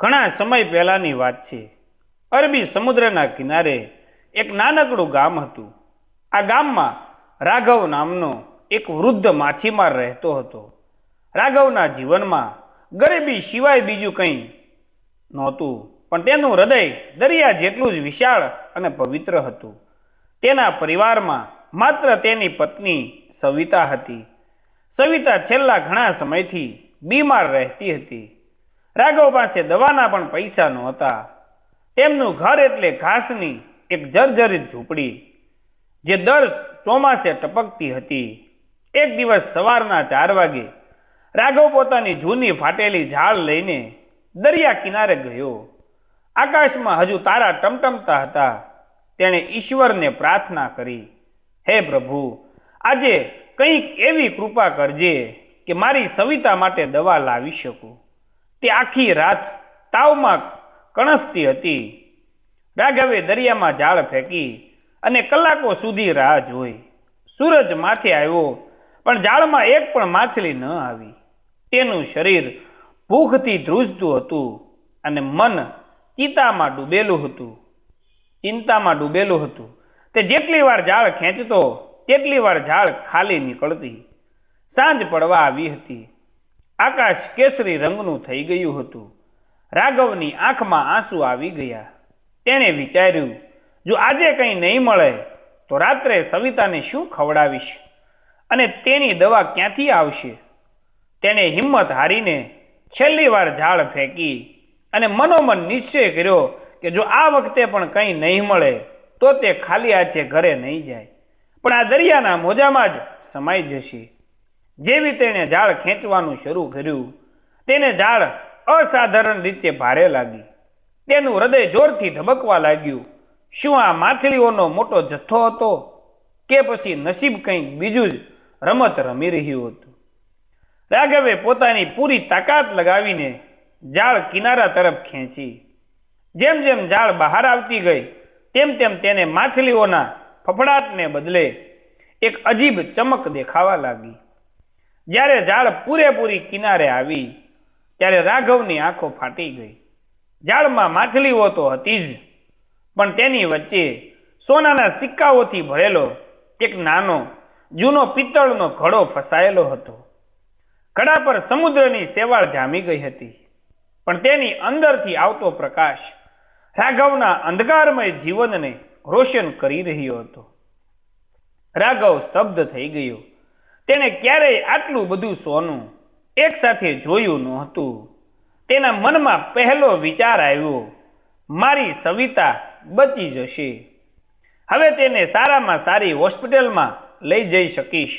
ઘણા સમય પહેલાંની વાત છે. અરબી સમુદ્રના કિનારે એક નાનકડું ગામ હતું. આ ગામમાં રાઘવ નામનો એક વૃદ્ધ માછીમાર રહેતો હતો. રાઘવના જીવનમાં ગરીબી સિવાય બીજું કંઈ નહોતું, પણ તેનું હૃદય દરિયા જેટલું જ વિશાળ અને પવિત્ર હતું. તેના પરિવારમાં માત્ર તેની પત્ની સવિતા હતી. સવિતા છેલ્લા ઘણા સમયથી બીમાર રહેતી હતી. રાઘવ પાસે દવાના પણ પૈસા નહોતા. તેમનું ઘર એટલે ઘાસની એક જર્જરિત ઝૂંપડી, જે દર ચોમાસે ટપકતી હતી. એક દિવસ સવારના ચાર વાગે રાઘવ પોતાની જૂની ફાટેલી ઝાડ લઈને દરિયા કિનારે ગયો. આકાશમાં હજુ તારા ટમટમતા હતા. તેણે ઈશ્વરને પ્રાર્થના કરી, હે પ્રભુ, આજે કંઈક એવી કૃપા કરજે કે મારી સવિતા માટે દવા લાવી શકું. તે આખી રાત તાવમાં કણસતી હતી. રાઘવે દરિયામાં જાળ ફેંકી અને કલાકો સુધી રાહ જોઈ. સૂરજ માથે આવ્યો, પણ જાળમાં એક પણ માછલી ન આવી. તેનું શરીર ભૂખથી ધ્રુજતું હતું અને મન ચિતામાં ડૂબેલું હતું. ચિંતામાં ડૂબેલું હતું. તે જેટલી વાર જાળ ખેંચતો, તેટલી વાર ઝાડ ખાલી નીકળતી. સાંજ પડવા આવી હતી. આકાશ કેસરી રંગનું થઈ ગયું હતું. રાઘવની આંખમાં આંસુ આવી ગયા. તેણે વિચાર્યું, જો આજે કંઈ નહીં મળે, તો રાત્રે સવિતાને શું ખવડાવીશ? અને તેની દવા ક્યાંથી આવશે? તેણે હિંમત હારીને છેલ્લી વાર ઝાડ ફેંકી અને મનોમન નિશ્ચય કર્યો કે જો આ વખતે પણ કંઈ નહીં મળે, તો તે ખાલી હાથે ઘરે નહીં જાય. પણ આ દરિયાના મોજામાં જ સમાઈ જશે. જેવી તેણે ઝાડ ખેંચવાનું શરૂ કર્યું, તેને ઝાડ અસાધારણ રીતે ભારે લાગી. તેનું હૃદય જોરથી ધબકવા લાગ્યું. શું આ માછલીઓનો મોટો જથ્થો હતો કે પછી નસીબ કંઈક બીજું જ રમત રમી રહ્યું હતું? રાઘવે પોતાની પૂરી તાકાત લગાવીને જાળ કિનારા તરફ ખેંચી. જેમ જેમ જાળ બહાર આવતી ગઈ, તેમ તેમ તેને માછલીઓના ફફડાટને બદલે એક અજીબ ચમક દેખાવા લાગી. જ્યારે ઝાડ પૂરેપૂરી કિનારે આવી, ત્યારે રાઘવની આંખો ફાટી ગઈ. ઝાડમાં માછલીઓ તો હતી જ, પણ તેની વચ્ચે સોનાના સિક્કાઓથી ભરેલો એક નાનો, જૂનો પિત્તળનો ઘડો ફસાયેલો હતો. ઘડા પર સમુદ્રની સેવાળ જામી ગઈ હતી, પણ તેની અંદરથી આવતો પ્રકાશ રાઘવના અંધકારમય જીવનને રોશન કરી રહ્યો હતો. રાઘવ સ્તબ્ધ થઈ ગયો. તેણે ક્યારેય આટલું બધું સોનું એકસાથે જોયું નહોતું તેના મનમાં પહેલો વિચાર આવ્યો, મારી સવિતા બચી જશે. હવે તેને સારામાં સારી હોસ્પિટલમાં લઈ જઈ શકીશ.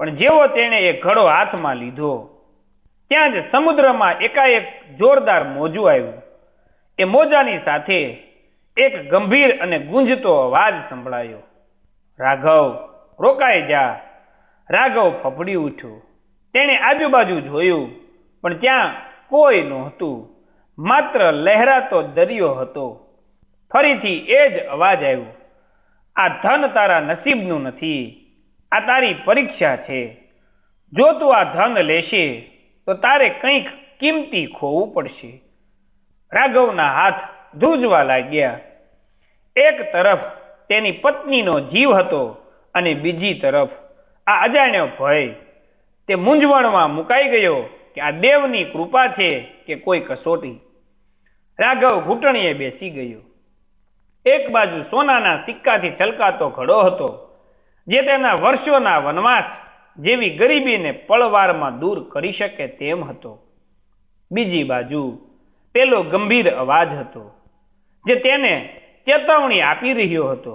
પણ જેવો તેણે એ ઘડો હાથમાં લીધો, ત્યાં જ સમુદ્રમાં એકાએક જોરદાર મોજું આવ્યું. એ મોજાની સાથે એક ગંભીર અને ગુંજતો અવાજ સંભળાયો, રાઘવ, રોકાઈ જા. રાઘવ ફફડી ઉઠ્યો. તેણે આજુબાજુ જોયું, પણ ત્યાં કોઈ નહોતું. માત્ર લહેરાતો દરિયો હતો. ફરીથી એ જ અવાજ આવ્યો, આ ધન તારા નસીબનું નથી. આ તારી પરીક્ષા છે. જો તું આ ધન લેશે, તો તારે કંઈક કિંમતી ખોવું પડશે. રાઘવના હાથ ધ્રુજવા લાગ્યા. એક તરફ તેની પત્નીનો જીવ હતો અને બીજી તરફ આ અજાણ્યો ભય તે મૂંઝવણમાં મુકાઈ ગયો કે આ દેવની કૃપા છે કે કોઈ કસોટી. રાઘવ ઘૂંટણીએ બેસી ગયો. એક બાજુ સોનાના સિક્કાથી છલકાતો ઘડો હતો, જે તેના વર્ષોના વનવાસ જેવી ગરીબીને પળવારમાં દૂર કરી શકે તેમ હતો. બીજી બાજુ પેલો ગંભીર અવાજ હતો, જે તેને ચેતવણી આપી રહ્યો હતો,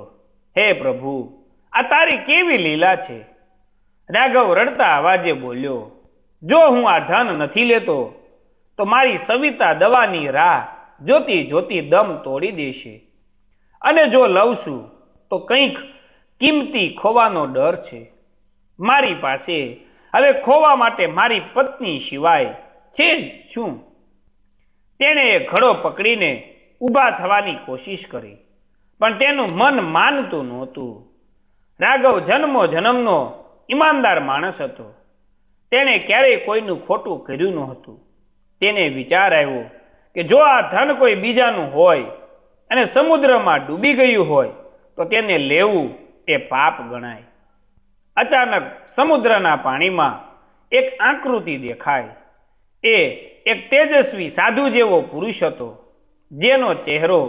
હે પ્રભુ, આ તારી કેવી લીલા છે? રાઘવ રડતા અવાજે બોલ્યો, જો હું આ ધન નથી લેતો, તો મારી સવિતા દવાની રાહ જોતી જોતી દમ તોડી દેશે. અને જો લઉં છું, તો કંઈક કિંમતી ખોવાનો ડર છે. મારી પાસે હવે ખોવા માટે મારી પત્ની સિવાય છે જ શું? તેણે એ ઘડો પકડીને ઊભા થવાની કોશિશ કરી, પણ તેનું મન માનતું નહોતું. રાઘવ જન્મો જન્મનો ઈમાનદાર માણસ હતો. તેણે ક્યારેય કોઈનું ખોટું કર્યું નહોતું તેને વિચાર આવ્યો કે જો આ ધન કોઈ બીજાનું હોય અને સમુદ્રમાં ડૂબી ગયું હોય, તો તેને લેવું એ પાપ ગણાય. અચાનક સમુદ્રના પાણીમાં એક આકૃતિ દેખાય. એ એક તેજસ્વી સાધુ જેવો પુરુષ હતો, જેનો ચહેરો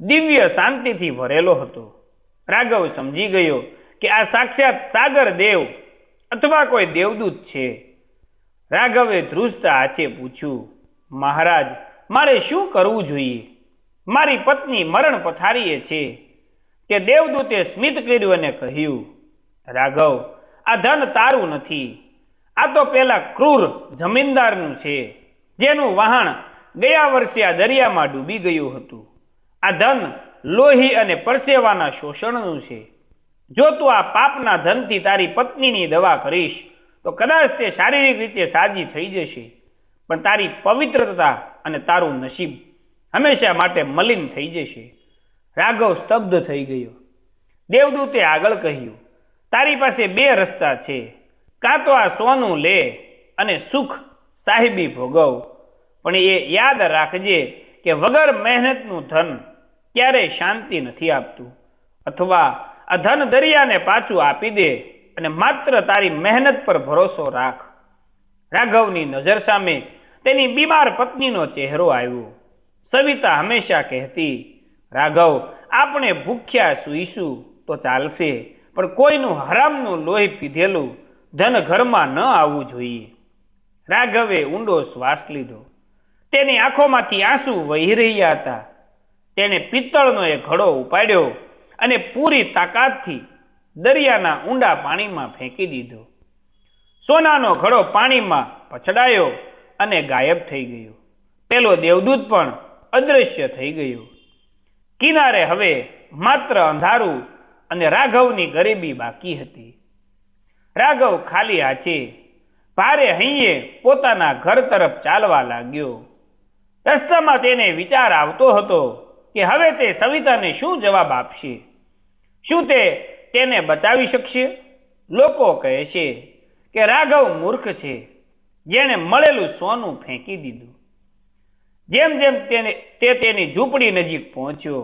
દિવ્ય શાંતિથી ભરેલો હતો. રાઘવ સમજી ગયો કે આ સાક્ષાત સાગર દેવ અથવા કોઈ દેવદૂત છે? રાઘવે ધ્રુજતા હાથે પૂછ્યું, મહારાજ, મારે શું કરવું જોઈએ? મારી પત્ની મરણ પથારીએ છે. કે દેવદૂતે સ્મિત કર્યું અને કહ્યું, રાઘવ, આ ધન તારું નથી. આ તો પેલા ક્રૂર જમીનદારનું છે, જેનું વહાણ ગયા વર્ષે આ દરિયામાં ડૂબી ગયું હતું. આ ધન લોહી અને પરસેવાના શોષણનું છે. જો તું આ પાપના ધનથી તારી પત્નીની દવા કરીશ, તો કદાચ તે શારીરિક રીતે સાજી થઈ જશે. પણ તારી પવિત્રતા અને તારું નસીબ હંમેશા માટે મલિન થઈ જશે. રાઘવ સ્તબ્ધ થઈ ગયો. દેવદૂતે આગળ કહ્યું, તારી પાસે બે રસ્તા છે. કાં તો આ સોનું લે અને સુખ સાહેબી ભોગવ. પણ એ યાદ રાખજે કે વગર મહેનતનું ધન ક્યારેય શાંતિ નથી આપતું. અથવા આ ધન દરિયાને પાછું આપી દે અને માત્ર તારી મહેનત પર ભરોસો રાખ. રાઘવની નજર સામે તેની બીમાર પત્નીનો ચહેરો આવ્યો. સવિતા હંમેશા કહેતી, રાઘવ, આપણે ભૂખ્યા સૂઈશું તો ચાલશે, પણ કોઈનું હરામનું લોહી પીધેલું ધન ઘરમાં ન આવવું જોઈએ. રાઘવે ઊંડો શ્વાસ લીધો. તેની આંખોમાંથી આંસુ વહી રહ્યા હતા. તેણે પિત્તળનો એક ઘડો ઉપાડ્યો અને પૂરી તાકાતથી દરિયાના ઊંડા પાણીમાં ફેંકી દીધો. સોનાનો ઘડો પાણીમાં પછડાયો અને ગાયબ થઈ ગયો. પેલો દેવદૂત પણ અદૃશ્ય થઈ ગયો. કિનારે હવે માત્ર અંધારું અને રાઘવની ગરીબી બાકી હતી. રાઘવ ખાલી હાથે ભારે હૈયે પોતાના ઘર તરફ ચાલવા લાગ્યો. રસ્તામાં તેને વિચાર આવતો હતો કે હવે તે સવિતાને શું જવાબ આપશે? શું તે તેને બચાવી શકશે? લોકો કહે છે કે રાઘવ મૂર્ખ છે, જેણે મળેલું સોનું ફેંકી દીધું. જેમ જેમ તેને તે તેની ઝૂંપડી નજીક પહોંચ્યો,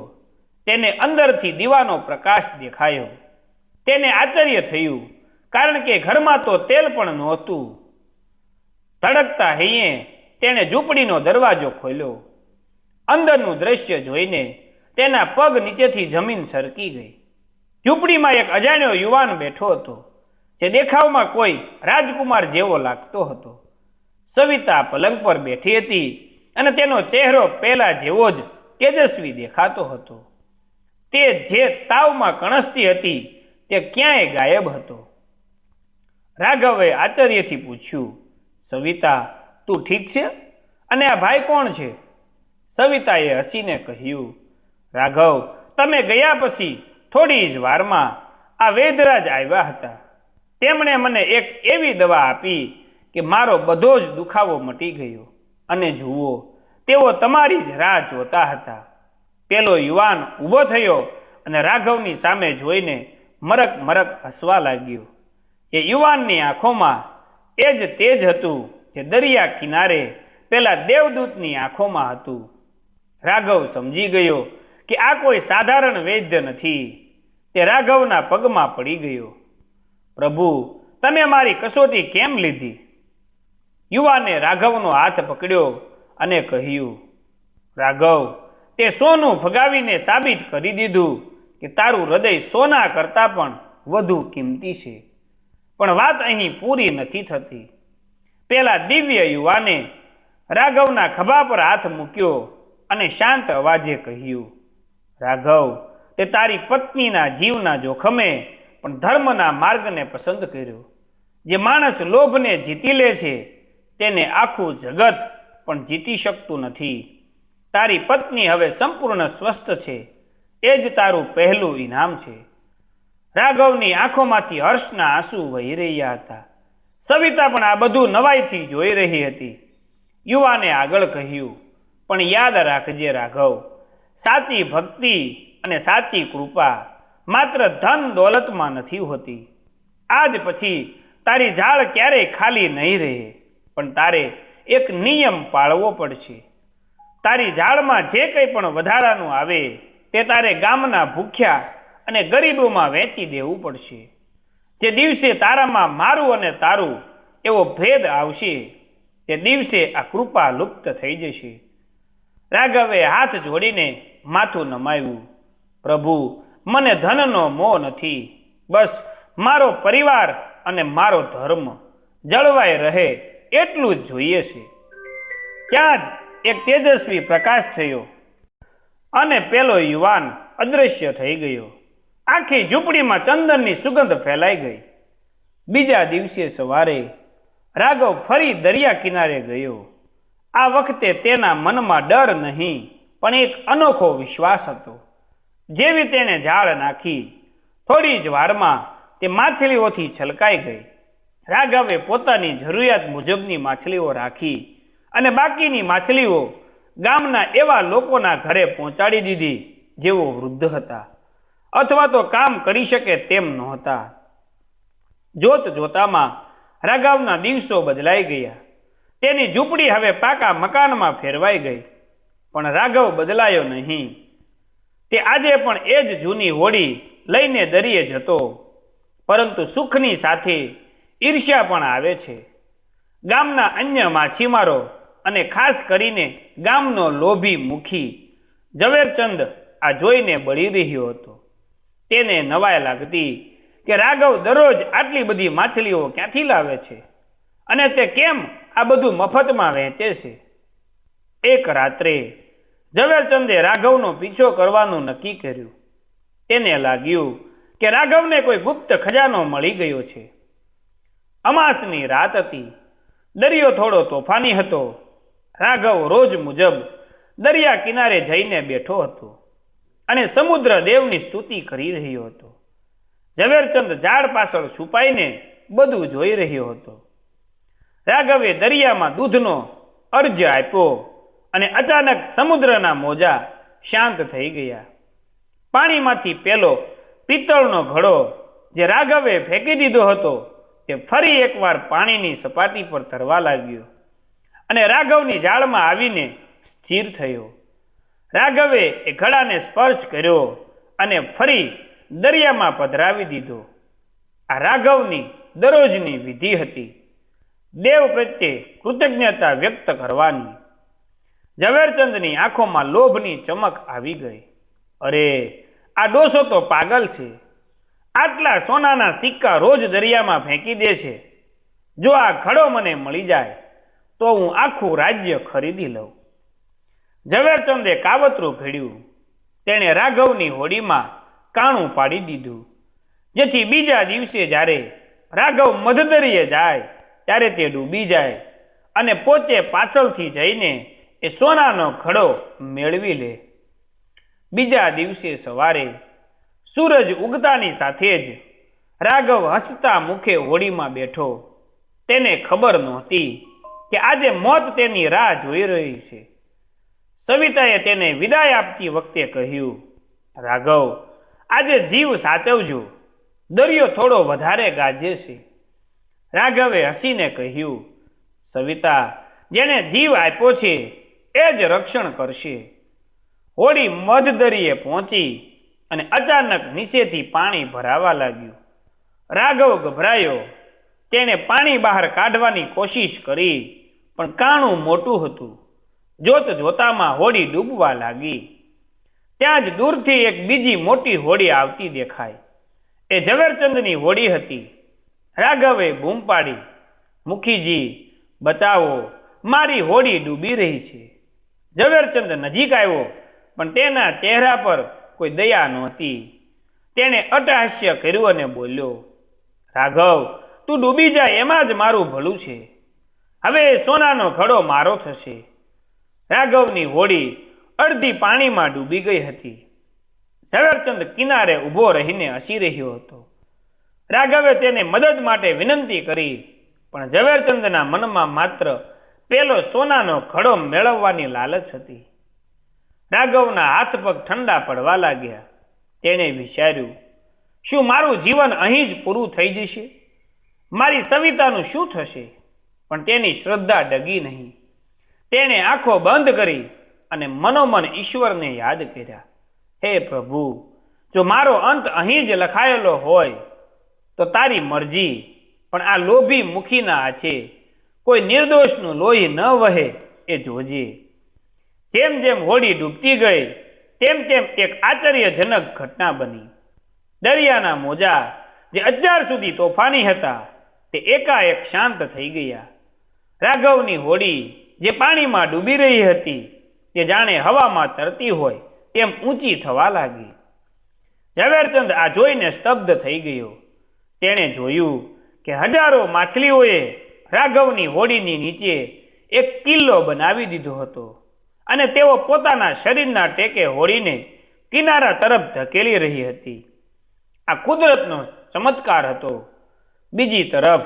તેને અંદરથી દીવાનો પ્રકાશ દેખાયો. તેને આશ્ચર્ય થયું, કારણ કે ઘરમાં તો તેલ પણ નહોતું. ધડકતા હૈયે તેણે ઝૂંપડીનો દરવાજો ખોલ્યો. અંદરનું દ્રશ્ય જોઈને તેના પગ નીચેથી જમીન સરકી ગઈ. ઝૂંપડીમાં એક અજાણ્યો યુવાન બેઠો હતો, જે દેખાવમાં કોઈ રાજકુમાર જેવો લાગતો હતો. સવિતા પલંગ પર બેઠી હતી અને તેનો ચહેરો પહેલા જેવો જ તેજસ્વી દેખાતો હતો. તે જે તાવમાં કણસતી હતી, તે ક્યાંય ગાયબ હતો. રાઘવે આચાર્યથી પૂછ્યું, સવિતા, તું ઠીક છે? અને આ ભાઈ કોણ છે? સવિતાએ હસીને કહ્યું, રાઘવ, તમે ગયા પછી થોડી જ વારમાં આ વેદરાજ આવ્યા હતા. તેમણે મને એક એવી દવા આપી કે મારો બધો જ દુખાવો મટી ગયો. અને જુઓ, તેઓ તમારી જ રાહ જોતા હતા. પેલો યુવાન ઊભો થયો અને રાઘવની સામે જોઈને મરક મરક હસવા લાગ્યો. એ યુવાનની આંખોમાં એ જ તેજ હતું જે દરિયા કિનારે પેલા દેવદૂતની આંખોમાં હતું. રાઘવ સમજી ગયો કે આ કોઈ સાધારણ વૈદ્ય નથી. તે રાઘવના પગમાં પડી ગયો. પ્રભુ, તમે મારી કસોટી કેમ લીધી? યુવાને રાઘવનો હાથ પકડ્યો અને કહ્યું, રાઘવ, તે સોનું ફગાવીને સાબિત કરી દીધું કે તારું હૃદય સોના કરતાં પણ વધુ કિંમતી છે. પણ વાત અહીં પૂરી નથી થતી. પેલા દિવ્ય યુવાને રાઘવના ખભા પર હાથ મૂક્યો અને શાંત અવાજે કહ્યું રાઘવ, તે તારી પત્નીના જીવના જોખમે પણ ધર્મના માર્ગને પસંદ કર્યો. જે માણસ લોભને જીતી લે છે, તેને આખું જગત પણ જીતી શકતું નથી. તારી પત્ની હવે સંપૂર્ણ સ્વસ્થ છે, એ જ તારું પહેલું ઇનામ છે. રાઘવની આંખોમાંથી હર્ષના આંસુ વહી રહ્યા હતા. સવિતા પણ આ બધું નવાઈથી જોઈ રહી હતી. યુવાને આગળ કહ્યું, પણ યાદ રાખજે રાઘવ સાચી ભક્તિ અને સાચી કૃપા માત્ર ધન દોલતમાં નથી હોતી. આજ પછી તારી ઝાડ ક્યારેય ખાલી નહીં રહે, પણ તારે એક નિયમ પાળવો પડશે. તારી ઝાડમાં જે કંઈ પણ વધારાનું આવે, તે તારે ગામના ભૂખ્યા અને ગરીબોમાં વેચી દેવું પડશે. જે દિવસે તારામાં મારું અને તારું એવો ભેદ આવશે, તે દિવસે આ કૃપા લુપ્ત થઈ જશે. રાઘવે હાથ જોડીને માથું નમાવ્યું પ્રભુ, મને ધનનો મોહ નથી. બસ, મારો પરિવાર અને મારો ધર્મ જળવાઈ રહે એટલું જ જોઈએ છે. ત્યાં જ એક તેજસ્વી પ્રકાશ થયો અને પેલો યુવાન અદૃશ્ય થઈ ગયો. આખી ઝૂંપડીમાં ચંદનની સુગંધ ફેલાઈ ગઈ. બીજા દિવસે સવારે રાઘવ ફરી દરિયા કિનારે ગયો. આ વખતે તેના મનમાં ડર નહીં. પણ એક અનોખો વિશ્વાસ હતો. જેવી તેણે ઝાડ નાખી, થોડી જ વારમાં તે માછલીઓથી છલકાઈ ગઈ. રાઘવે પોતાની જરૂરિયાત મુજબની માછલીઓ રાખી અને બાકીની માછલીઓ ગામના એવા લોકોના ઘરે પહોંચાડી દીધી જેઓ વૃદ્ધ હતા અથવા તો કામ કરી શકે તેમ નહોતા. જોત જોતામાં રાઘવના દિવસો બદલાઈ ગયા. તેની ઝૂંપડી હવે પાકા મકાનમાં ફેરવાઈ ગઈ. પણ રાઘવ બદલાયો નહીં. તે આજે પણ એ જ જૂની હોડી લઈને દરિયે જતો. પરંતુ સુખની સાથે ઈર્ષ્યા પણ આવે છે. ગામના અન્ય માછીમારો અને ખાસ કરીને ગામનો લોભી મુખી ઝવેરચંદ આ જોઈને બળી રહ્યો હતો. તેને નવાઈ લાગતી કે રાઘવ દરરોજ આટલી બધી માછલીઓ ક્યાંથી લાવે છે? અને તે કેમ આ બધું મફતમાં વહેંચે છે? એક રાત્રે ઝવેરચંદે રાઘવનો પીછો કરવાનું નક્કી કર્યું. તેને લાગ્યું કે રાઘવને કોઈ ગુપ્ત ખજાનો મળી ગયો છે. અમાસની રાત હતી. દરિયો થોડો તોફાની હતો. રાઘવ રોજ મુજબ દરિયા કિનારે જઈને બેઠો હતો અને સમુદ્ર દેવની સ્તુતિ કરી રહ્યો હતો. ઝવેરચંદ ઝાડ પાછળ છુપાઈને બધું જોઈ રહ્યો હતો. રાઘવે દરિયામાં દૂધનો અર્જ આપ્યો. અને અચાનક સમુદ્રના મોજા શાંત થઈ ગયા. પાણીમાંથી પેલો પિત્તળનો ઘડો જે રાઘવે ફેંકી દીધો હતો તે ફરી એકવાર પાણીની સપાટી પર તરવા લાગ્યો અને રાઘવની જાળમાં આવીને સ્થિર થયો. રાઘવે એ ઘડાને સ્પર્શ કર્યો અને ફરી દરિયામાં પધરાવી દીધો. આ રાઘવની દરરોજની વિધિ હતી. દેવ પ્રત્યે કૃતજ્ઞતા વ્યક્ત કરવાની. ઝવેરચંદની આંખોમાં લોભની ચમક આવી ગઈ. અરે, આ ડોસો તો પાગલ છે. આટલા સોનાના સિક્કા રોજ દરિયામાં ફેંકી દે છે. જો આ ખડો મને મળી જાય, તો હું આખું રાજ્ય ખરીદી લઉં. ઝવેરચંદે કાવતરું ભેડ્યું. તેણે રાઘવની હોડીમાં કાણું પાડી દીધું. જેથી બીજા દિવસે જ્યારે રાઘવ મધદરીએ જાય, ત્યારે તે ડૂબી જાય અને પોતે પાછળથી જઈને એ સોનાનો ખડો મેળવી લે. બીજા દિવસે સવારે સૂરજ ઉગતાની સાથે જ રાઘવ હસતા મુખે હોડીમાં બેઠો. તેને ખબર નહોતી કે આજે મોત તેની રાહ જોઈ રહી છે. સવિતાએ તેને વિદાય આપતી વખતે કહ્યું, રાઘવ, આજે જીવ સાચવજો. દરિયો થોડો વધારે ગાજે છે. રાઘવે હસીને કહ્યું, સવિતા, જેણે જીવ આપ્યો છે એ જ રક્ષણ કરશે. હોડી મધદરીએ પહોંચી અને અચાનક નીચેથી પાણી ભરાવા લાગ્યું. રાઘવ ગભરાયો. તેણે પાણી બહાર કાઢવાની કોશિશ કરી, પણ કાણું મોટું હતું. જોત જોતામાં હોડી ડૂબવા લાગી. ત્યાં જ દૂરથી એક બીજી મોટી હોડી આવતી દેખાય એ ઝવેરચંદની હોડી હતી. રાઘવે બૂમ પાડી. મુખીજી, બચાવો. મારી હોડી ડૂબી રહી છે. ઝવેરચંદ નજીક આવ્યો, પણ તેના ચહેરા પર કોઈ દયા નહોતી. તેણે અટહાસ્ય કર્યું અને બોલ્યો, રાઘવ, તું ડૂબી જાય એમાં જ મારું ભલું છે. હવે સોનાનો ઘડો મારો થશે. રાઘવની હોડી અડધી પાણીમાં ડૂબી ગઈ હતી. ઝવેરચંદ કિનારે ઊભો રહીને હસી રહ્યો હતો. રાઘવે તેને મદદ માટે વિનંતી કરી, પણ ઝવેરચંદના મનમાં માત્ર પેલો સોનાનો ઘડો મેળવવાની લાલચ હતી. રાઘવના હાથ પગ ઠંડા પડવા લાગ્યા. તેણે વિચાર્યું, શું મારું જીવન અહીં જ પૂરું થઈ જશે? મારી સવિતાનું શું થશે? પણ તેની શ્રદ્ધા ડગી નહીં. તેણે આંખો બંધ કરી અને મનોમન ઈશ્વરને યાદ કર્યા. હે પ્રભુ, જો મારો અંત અહીં જ લખાયેલો હોય, તો તારી મરજી, પણ આ લોભી મુખીના હાથે કોઈ નિર્દોષનું લોહી ન વહે એ જોજે. જેમ જેમ હોડી ડૂબતી ગઈ, તેમ તેમ એક આશ્ચર્યજનક ઘટના બની. દરિયાના મોજા જે અત્યાર સુધી તોફાની હતા, તે એકાએક શાંત થઈ ગયા. રાઘવની હોડી જે પાણીમાં ડૂબી રહી હતી, તે જાણે હવામાં તરતી હોય તેમ ઊંચી થવા લાગી. ઝવેરચંદ આ જોઈને સ્તબ્ધ થઈ ગયો. તેણે જોયું કે હજારો માછલીઓએ રાઘવની હોડીની નીચે એક કિલ્લો બનાવી દીધો હતો અને તેઓ પોતાના શરીરના ટેકે હોડીને કિનારા તરફ ધકેલી રહી હતી. આ કુદરતનો ચમત્કાર હતો. બીજી તરફ,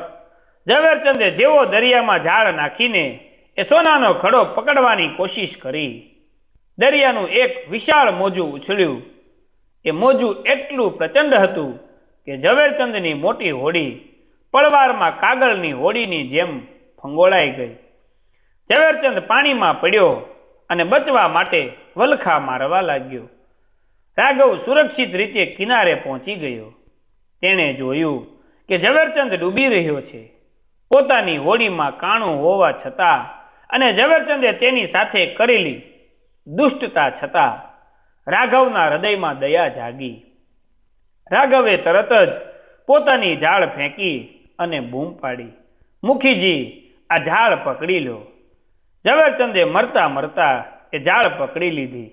ઝવેરચંદે જેવો દરિયામાં ઝાડ નાખીને એ સોનાનો ખડો પકડવાની કોશિશ કરી. દરિયાનું એક વિશાળ મોજું ઉછળ્યું. એ મોજું એટલું પ્રચંડ હતું કે ઝવેરચંદની મોટી હોડી પળવારમાં કાગળની હોડીની જેમ ફંગોળાઈ ગઈ. ઝવેરચંદ પાણીમાં પડ્યો અને બચવા માટે વલખા મારવા લાગ્યો. રાઘવ સુરક્ષિત રીતે કિનારે પહોંચી ગયો. તેણે જોયું કે ઝવેરચંદ ડૂબી રહ્યો છે. પોતાની હોડીમાં કાણું હોવા છતાં અને ઝવેરચંદે તેની સાથે કરેલી દુષ્ટતા છતાં રાઘવના હૃદયમાં દયા જાગી. રાઘવે તરત જ પોતાની ઝાડ ફેંકી અને બૂમ પાડી. મુખીજી, આ ઝાડ પકડી લો. ઝવેરચંદે મરતા મરતા એ ઝાડ પકડી લીધી.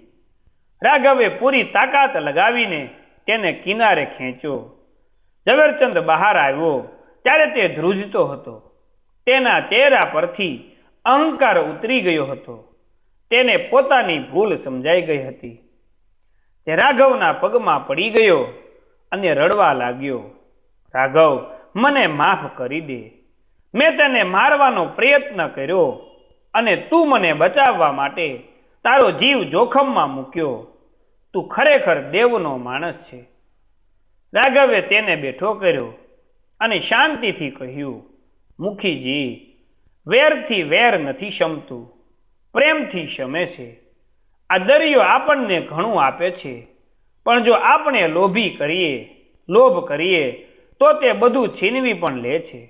રાઘવે પૂરી તાકાત લગાવીને તેને કિનારે ખેંચ્યો. ઝવેરચંદ બહાર આવ્યો, ત્યારે તે ધ્રુજતો હતો. તેના ચહેરા પરથી અહંકાર ઉતરી ગયો હતો. તેને પોતાની ભૂલ સમજાઈ ગઈ હતી. તે રાઘવના પગમાં પડી ગયો અને રડવા લાગ્યો. રાઘવ મને માફ કરી દે. મેં તને મારવાનો પ્રયત્ન કર્યો અને તું મને બચાવવા માટે તારો જીવ જોખમમાં મૂક્યો. તું ખરેખર દેવનો માણસ છે. રાઘવે તેને બેઠો કર્યો અને શાંતિથી કહ્યું, મુખીજી, વેરથી વેર નથી શમતું. પ્રેમથી શમે છે. આ દરિયો આપણને ઘણું આપે છે. પણ જો આપણે લોભી કરીએ, લોભ કરીએ તો તે બધું છીનવી પણ લે છે.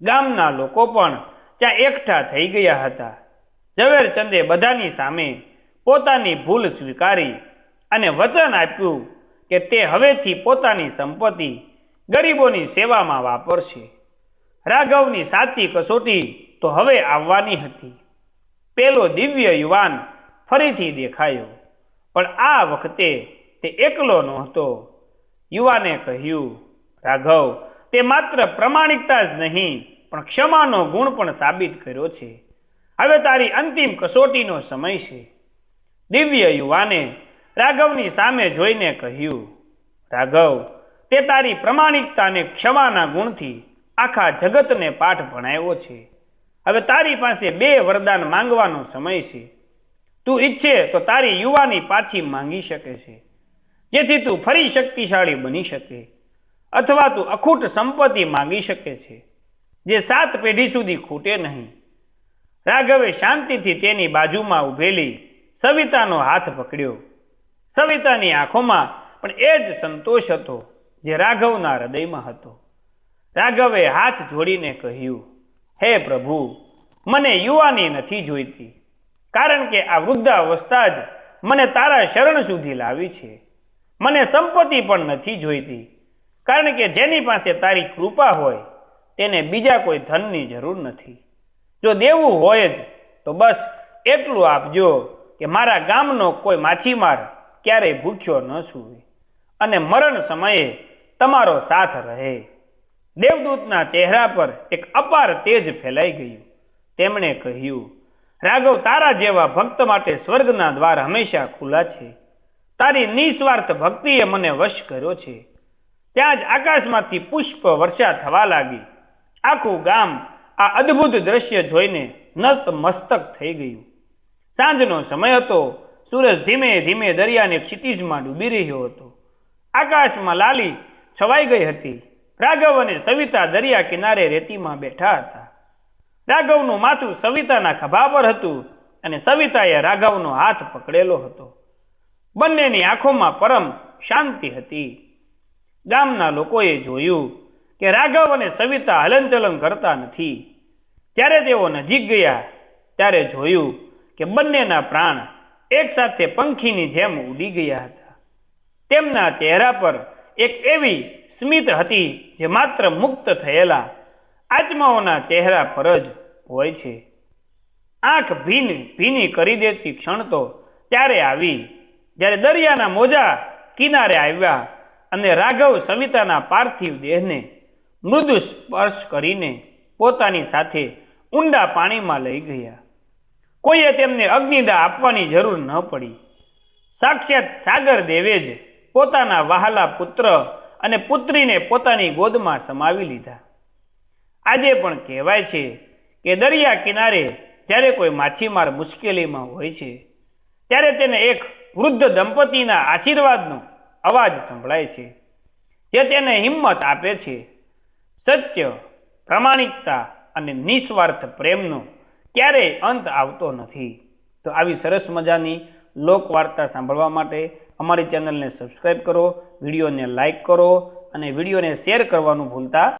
ગામના લોકો પણ ત્યાં એકઠા થઈ ગયા હતા. ઝવેરચંદે બધાની સામે પોતાની ભૂલ સ્વીકારી અને વચન આપ્યું કે તે હવેથી પોતાની સંપત્તિ ગરીબોની સેવામાં વાપરશે. રાઘવની સાચી કસોટી તો હવે આવવાની હતી. પેલો દિવ્ય યુવાન ફરીથી દેખાયો, પણ આ વખતે તે એકલો નહોતો. યુવાને કહ્યું રાઘવ, તે માત્ર પ્રમાણિકતા જ નહીં, પણ ક્ષમાનો ગુણ પણ સાબિત કર્યો છે. હવે તારી અંતિમ કસોટીનો સમય છે. દિવ્ય યુવાને રાઘવની સામે જોઈને કહ્યું, રાઘવ, તે તારી પ્રમાણિકતાને ક્ષમાના ગુણથી આખા જગતને પાઠ ભણાવ્યો છે. હવે તારી પાસે બે વરદાન માંગવાનો સમય છે. તું ઈચ્છે તો તારી યુવાની પાછી માંગી શકે છે. જેથી તું ફરી શક્તિશાળી બની શકે. અથવા તું અખૂટ સંપત્તિ માંગી શકે છે, જે સાત પેઢી સુધી ખૂટે નહીં. રાઘવે શાંતિથી તેની બાજુમાં ઊભેલી સવિતાનો હાથ પકડ્યો. સવિતાની આંખોમાં પણ એ જ સંતોષ હતો જે રાઘવના હૃદયમાં હતો. રાઘવે હાથ જોડીને કહ્યું, હે પ્રભુ, મને યુવાની નથી જોઈતી, કારણ કે આ વૃદ્ધાવસ્થા જ મને તારા શરણ સુધી લાવી છે. મને સંપત્તિ પણ નથી જોઈતી કારણ કે જેની પાસે તારી કૃપા હોય, તેને બીજા કોઈ ધનની જરૂર નથી. જો દેવું હોય જ, તો બસ એટલું આપજો કે મારા ગામનો કોઈ માછીમાર ક્યારેય ભૂખ્યો ન સૂવે અને મરણ સમયે તમારો સાથ રહે. દેવદૂતના ચહેરા પર એક અપાર તેજ ફેલાઈ ગયું. તેમણે કહ્યું, રાઘવ, તારા જેવા ભક્ત માટે સ્વર્ગના દ્વાર હંમેશા ખુલ્લા છે. તારી નિસ્વાર્થ ભક્તિએ મને વશ કર્યો છે. ત્યાં જ આકાશમાંથી પુષ્પ વર્ષા થવા લાગી. આખું ગામ આ અદ્ભુત દ્રશ્ય જોઈને નત મસ્તક થઈ ગયું. સાંજનો સમય હતો. સૂરજ ધીમે ધીમે દરિયાને ક્ષિતિજમાં ડૂબી રહ્યો હતો. આકાશમાં લાલી છવાઈ ગઈ હતી. રાઘવ અને સવિતા દરિયા કિનારે રેતીમાં બેઠા હતા. રાઘવનું માથું સવિતાના ખભા પર હતું અને સવિતાએ રાઘવનો હાથ પકડેલો હતો. બંનેની આંખોમાં પરમ શાંતિ હતી. ગામના લોકોએ જોયું કે રાઘવ અને સવિતા હલનચલન કરતા નથી. ત્યારે તેઓ નજીક ગયા, ત્યારે જોયું કે બંનેના પ્રાણ એકસાથે પંખીની જેમ ઉડી ગયા હતા. તેમના ચહેરા પર એક એવી સ્મિત હતી જે માત્ર મુક્ત થયેલા આત્માઓના ચહેરા પર જ હોય છે. આંખ ભીન ભીની કરી દેતી ક્ષણ તો ત્યારે આવી, જ્યારે દરિયાના મોજા કિનારે આવ્યા અને રાઘવ સવિતાના પાર્થિવ દેહને મૃદુ સ્પર્શ કરીને પોતાની સાથે ઊંડા પાણીમાં લઈ ગયા. કોઈએ તેમને અગ્નિદા આપવાની જરૂર ન પડી. સાક્ષાત સાગર દેવે જ પોતાના વહાલા પુત્ર અને પુત્રીને પોતાની ગોદમાં સમાવી લીધા. આજે પણ કહેવાય છે કે દરિયા કિનારે જ્યારે કોઈ માછીમાર મુશ્કેલીમાં હોય છે, ત્યારે તેને એક વૃદ્ધ દંપતીના આશીર્વાદનો અવાજ સંભળાય છે, જે તેને હિંમત આપે છે. સત્ય, પ્રામાણિકતા અને નિસ્વાર્થ પ્રેમનો ક્યારેય અંત આવતો નથી. તો આવી સરસ મજાની લોકવાર્તા સાંભળવા માટે અમારી ચેનલને સબસ્ક્રાઈબ કરો, વિડીયોને લાઈક કરો અને વિડીયોને શેર કરવાનું ભૂલતા